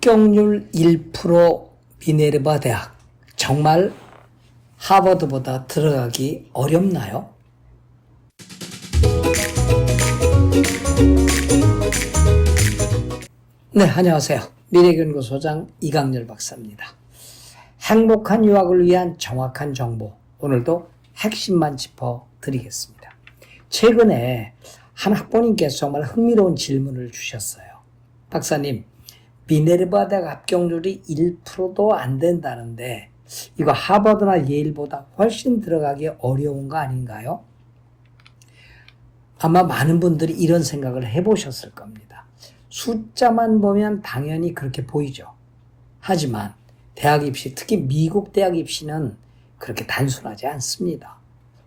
합격률 1% 미네르바 대학. 정말 하버드보다 들어가기 어렵나요? 네, 안녕하세요. 미래연구소장 이강렬 박사입니다. 행복한 유학을 위한 정확한 정보, 오늘도 핵심만 짚어 드리겠습니다. 최근에 한 학부모님께서 정말 흥미로운 질문을 주셨어요. 박사님, 미네르바 대학 합격률이 1%도 안 된다는데 이거 하버드나 예일보다 훨씬 들어가기 어려운 거 아닌가요? 아마 많은 분들이 이런 생각을 해보셨을 겁니다. 숫자만 보면 당연히 그렇게 보이죠. 하지만 대학 입시, 특히 미국 대학 입시는 그렇게 단순하지 않습니다.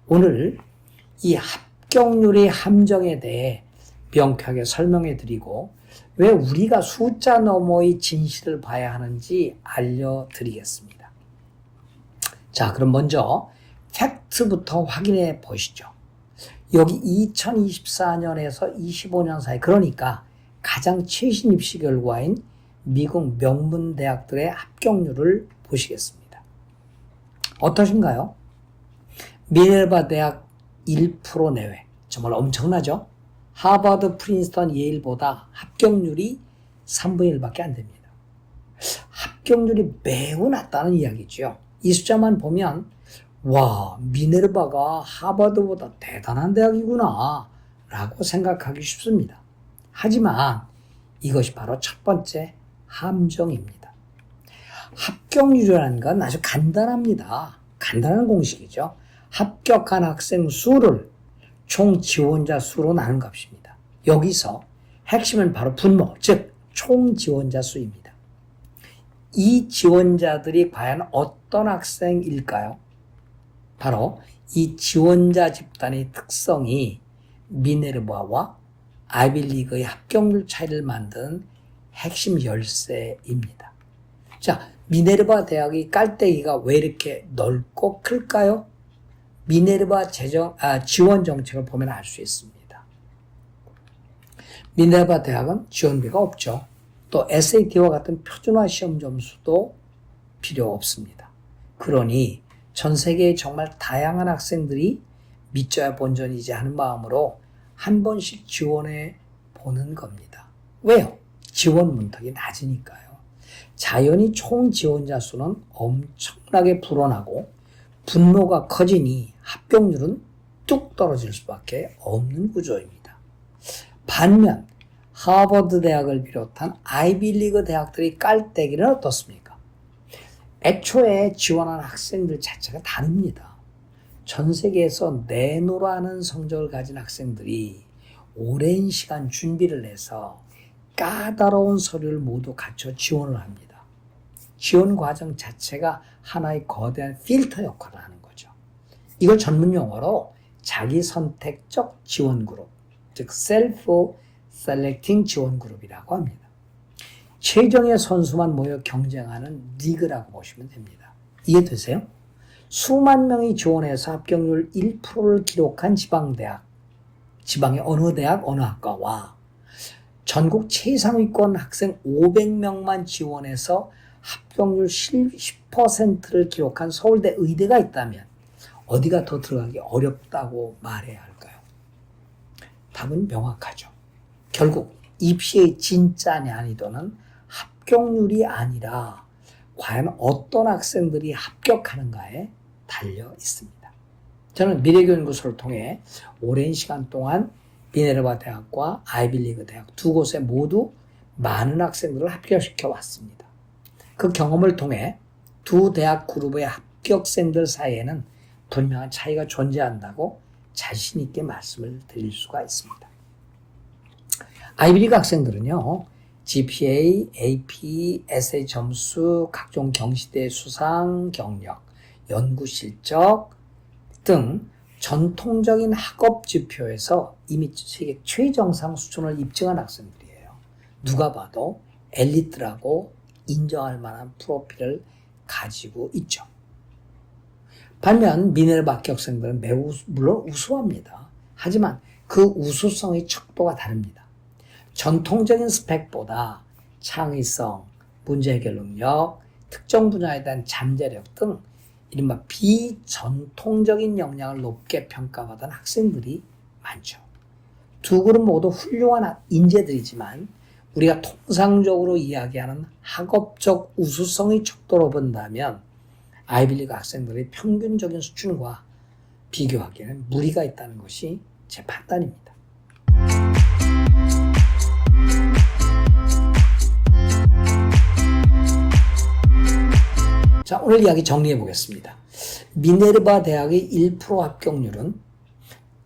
오늘 이 합격률의 함정에 대해 명쾌하게 설명해 드리고 왜 우리가 숫자 너머의 진실을 봐야 하는지 알려드리겠습니다. 자, 그럼 먼저 팩트부터 확인해 보시죠. 여기 2024년에서 25년 사이, 그러니까 가장 최신 입시 결과인 미국 명문 대학들의 합격률을 보시겠습니다. 어떠신가요? 미네르바 대학 1% 내외. 정말 엄청나죠? 하버드, 프린스턴, 예일보다 합격률이 3분의 1밖에 안 됩니다. 합격률이 매우 낮다는 이야기죠. 이 숫자만 보면 와, 미네르바가 하버드보다 대단한 대학이구나 라고 생각하기 쉽습니다. 하지만 이것이 바로 첫 번째 함정입니다. 합격률이라는 건 아주 간단합니다. 간단한 공식이죠. 합격한 학생 수를 총 지원자 수로 나눈 값입니다. 여기서 핵심은 바로 분모, 즉, 총 지원자 수입니다. 이 지원자들이 과연 어떤 학생일까요? 바로 이 지원자 집단의 특성이 미네르바와 아이빌리그의 합격률 차이를 만든 핵심 열쇠입니다. 자, 미네르바 대학의 깔때기가 왜 이렇게 넓고 클까요? 미네르바 재정, 아, 지원 정책을 보면 알 수 있습니다. 미네르바 대학은 지원비가 없죠. 또 SAT와 같은 표준화 시험 점수도 필요 없습니다. 그러니 전 세계의 정말 다양한 학생들이 믿져야 본전이지 하는 마음으로 한 번씩 지원해 보는 겁니다. 왜요? 지원 문턱이 낮으니까요. 자연히 총 지원자 수는 엄청나게 불어나고 분노가 커지니 합격률은 뚝 떨어질 수밖에 없는 구조입니다. 반면 하버드 대학을 비롯한 아이빌리그 대학들이 깔때기는 어떻습니까? 애초에 지원한 학생들 자체가 다릅니다. 전 세계에서 내노라는 성적을 가진 학생들이 오랜 시간 준비를 해서 까다로운 서류를 모두 갖춰 지원을 합니다. 지원 과정 자체가 하나의 거대한 필터 역할을 하는 거죠. 이걸 전문 용어로 자기 선택적 지원 그룹, 즉 셀프 셀렉팅 지원 그룹이라고 합니다. 최정의 선수만 모여 경쟁하는 리그라고 보시면 됩니다. 이해되세요? 수만 명이 지원해서 합격률 1%를 기록한 지방대학, 지방의 어느 대학, 어느 학과와 전국 최상위권 학생 500명만 지원해서 합격률 10%를 기록한 서울대 의대가 있다면 어디가 더 들어가기 어렵다고 말해야 할까요? 답은 명확하죠. 결국 입시의 진짜 난이도는 합격률이 아니라 과연 어떤 학생들이 합격하는가에 달려 있습니다. 저는 미래교연구소를 통해 오랜 시간 동안 미네르바 대학과 아이빌리그 대학 두 곳에 모두 많은 학생들을 합격시켜 왔습니다. 그 경험을 통해 두 대학 그룹의 합격생들 사이에는 분명한 차이가 존재한다고 자신 있게 말씀을 드릴 수가 있습니다. 아이비리그 학생들은요, GPA, AP, SA 점수, 각종 경시대 수상 경력, 연구 실적 등 전통적인 학업 지표에서 이미 세계 최정상 수준을 입증한 학생들이에요. 누가 봐도 엘리트라고 인정할 만한 프로필을 가지고 있죠. 반면 미네르바 합격생들은 매우 물론 우수합니다. 하지만 그 우수성의 척도가 다릅니다. 전통적인 스펙보다 창의성, 문제 해결 능력, 특정 분야에 대한 잠재력 등 이른바 비전통적인 역량을 높게 평가받은 학생들이 많죠. 두 그룹 모두 훌륭한 인재들이지만 우리가 통상적으로 이야기하는 학업적 우수성의 척도로 본다면 아이빌리그 학생들의 평균적인 수준과 비교하기에는 무리가 있다는 것이 제 판단입니다. 자, 오늘 이야기 정리해 보겠습니다. 미네르바 대학의 1% 합격률은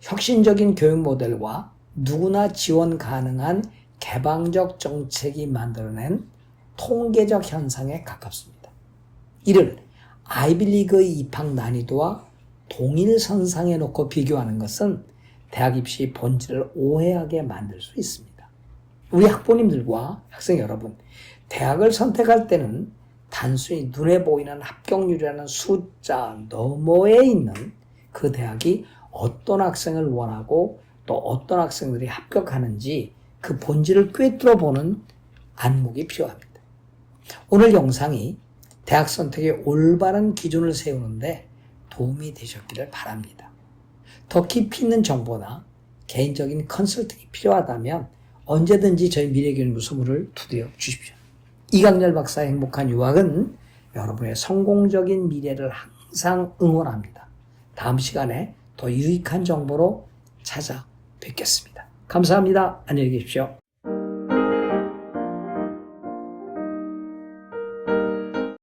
혁신적인 교육 모델과 누구나 지원 가능한 개방적 정책이 만들어낸 통계적 현상에 가깝습니다. 이를 아이빌리그의 입학 난이도와 동일 선상에 놓고 비교하는 것은 대학 입시 본질을 오해하게 만들 수 있습니다. 우리 학부모님들과 학생 여러분, 대학을 선택할 때는 단순히 눈에 보이는 합격률이라는 숫자 너머에 있는 그 대학이 어떤 학생을 원하고 또 어떤 학생들이 합격하는지 그 본질을 꿰뚫어 보는 안목이 필요합니다. 오늘 영상이 대학 선택의 올바른 기준을 세우는데 도움이 되셨기를 바랍니다. 더 깊이 있는 정보나 개인적인 컨설팅이 필요하다면 언제든지 저희 미래교육연구 소 문을 두드려 주십시오. 이강렬 박사의 행복한 유학은 여러분의 성공적인 미래를 항상 응원합니다. 다음 시간에 더 유익한 정보로 찾아뵙겠습니다. 감사합니다. 안녕히 계십시오.